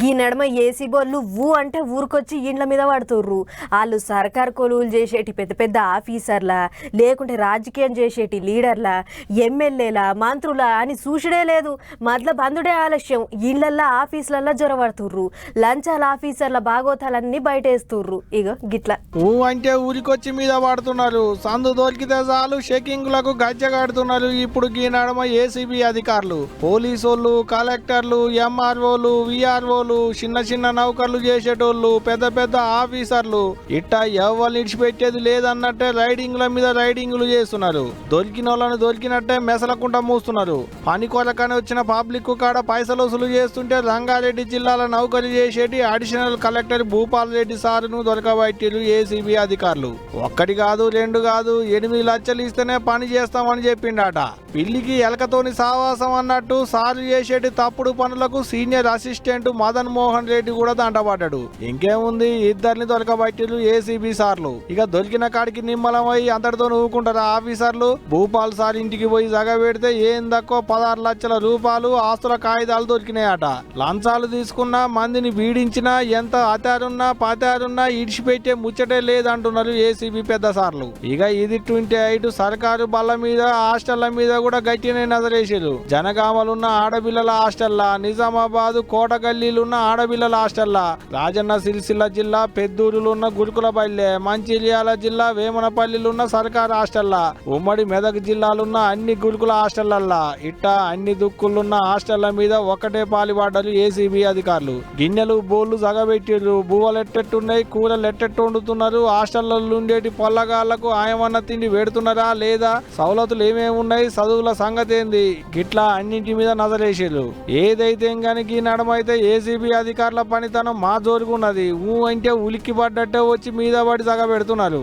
గీ నడమ ఏసీ బోర్లు ఊ అంటే ఊరికొచ్చి ఇండ్ల మీద పడుతుర్రు. వాళ్ళు సర్కార్ కొలువులు చేసేటి పెద్ద పెద్ద ఆఫీసర్ల లేకుంటే రాజకీయం చేసేటి లీడర్ల ఎమ్మెల్యేల మంత్రుల అని చూసుడే లేదు. మధ్య బంధుడే ఆలస్యం. ఇళ్ళల్లో ఆఫీసులల్లో జొరబడుతుర్రు లంచాల ఆఫీసర్ల బాగోతాలన్నీ బయటేస్తుర్రు. ఇగో గిట్ల. ఊ అంటే ఊరికొచ్చి మీద పడుతున్నారు. సందు దొరికితే చాలు షెకింగ్లకు గజ్జగాడుతున్నారు ఇప్పుడు ఈ నడమ ఏసీబీ అధికారులు. పోలీసోళ్ళు కలెక్టర్లు ఎంఆర్ఓలు విఆర్ఓలు చిన్న చిన్న నౌకర్లు చేసేటోళ్ళు పెద్ద పెద్ద ఆఫీసర్లు. ఇట్టా ఎవరు ఇడిచిపెట్టేది లేదన్నట్టే రైడింగ్ల మీద రైడింగ్లు చేస్తున్నారు. దొరికిన వాళ్ళని దొరికినట్టే మెసలకుండా మూస్తున్నారు. పని వచ్చిన పబ్లిక్ కాడ పైసలు వసూలు చేస్తుంటే రంగారెడ్డి జిల్లాల నౌకరు చేసేటి అడిషనల్ కలెక్టర్ భూపాల్ రెడ్డి సార్ను దొరకబట్టిరు ఏసీబీ అధికారులు. ఒక్కటి కాదు రెండు కాదు ఎనిమిది లక్షలు ఇస్తేనే పని చేస్తామని చెప్పిండట. పిల్లికి ఎలకతోని సావాసం అన్నట్టు సార్లు చేసేటి తప్పుడు పనులకు సీనియర్ అసిస్టెంట్ మదన్ మోహన్ రెడ్డి కూడా దంటపడ్డాడు ఇంకేముంది? ఇద్దరిని దొరకబట్టిరు ఏసీబీ సార్లు. ఇక దొరికిన కాడికి నిమ్మలమై అందరితో ఊకుంటారు ఆఫీసర్లు. భూపాల్ సార్ ఇంటికి పోయి జగ పెడితే ఏం తక్కువ పదహారు లక్షల రూపాయలు ఆస్తుల కాగితాలు దొరికినాయట. లంచాలు తీసుకున్నా మందిని పీడించినా ఎంత అతారున్నా పతారున్నా ఇడిచిపెట్టే ముచ్చటే లేదంటున్నారు ఏసీబీ పెద్ద సార్లు. ఇక ఇది ట్వంటీ ఎయిట్ సర్కారు బల్ల మీద హాస్టళ్ళ మీద కూడా గట్టినే నజరేసారు జనగామలున్న ఆడపిల్లల హాస్టల్లా? నిజామాబాద్ ఉన్న ఆడపిల్లల హాస్టల్లా. రాజన్న సిరిసిల్ల జిల్లా పెద్దూరులున్న గురుకుల బల్లె మంచిర్యాల జిల్లా వేమనపల్లిలున్న సర్కారు హాస్టల్లా ఉమ్మడి మెదక్ జిల్లాలున్న అన్ని గురుకుల హాస్టళ్ళల్లా ఇట్టా అన్ని దుక్కులున్న హాస్టళ్ళ మీద ఒకటే పాలిపడ్డారు ఏసీబీ అధికారులు. గిన్నెలు బోళ్ళు జగబెట్టిర్రు. బువ్వలెట్టెట్టున్నాయి కూరలు ఎట్టెట్టు వండుతున్నారు హాస్టళ్ళలో ఉండేటి పొల్లగాళ్ళకు ఆయమన్న తిండి పెడుతున్నారా లేదా? సవలతులు ఏమేమి ఉన్నాయి? చదువుల సంగతి ఏంది గిట్లా అన్నింటి మీద నజరేసారు ఏదైతే కానీ ఈ నడమైతే ఏసీబీ అధికారుల పనితనం మా జోరుగున్నది. ఊ అంటే ఉలిక్కి పడ్డట్టే వచ్చి మీద పడి సగ పెడుతున్నారు